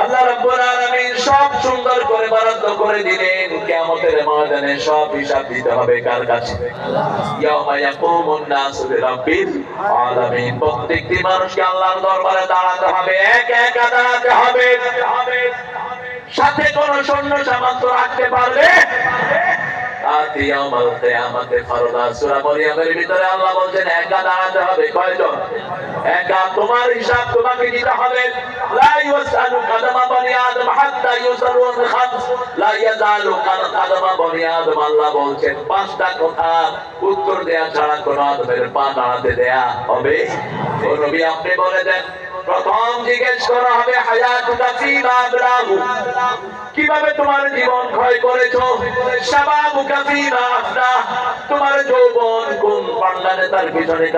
আল্লাহ রাব্বুল আলামিন সব সুন্দর করে বরাদ্দ করে দিলেন। কিয়ামতের ময়দানে সব হিসাব দিতে হবে কার কাছে? ইয়াকুমুন নাসু লিরাব্বিল আলামিন। প্রত্যেকটি মানুষকে আল্লাহর দরবারে দাঁড়াতে হবে, এক এক দাঁড়াতে হবে। সাথে কোন সৈন্য সামন্ত রাখতে পারবে? আতি ইয়াউমাল কিয়ামাতে ফারদা সূরা মরিয়মের ভিতরে আল্লাহ বলছেন, একা দাঁড়াতে হবে কয়জন? একা তোমার হিসাব তোমাকে দিতে হবে। লা ইউসালু কাদামা বনি আদম হাত্তা ইউসালু খামস। লা ইয়াজালু কাদামা বনি আদম, আল্লাহ বলছেন, পাঁচটা কথা উত্তর দেয়া ছাড়া কোন আদমের পা দাঁড়াতে দেয়া হবে। ও নবী, আপনি বলে দেন। প্রথম জিজ্ঞেস করা হবে কীভাবে তোমার জীবন ক্ষয় করেছ? শাবাবুকা ফিমা তোমার যৌবন কোন পান্ডানে তার পিছনে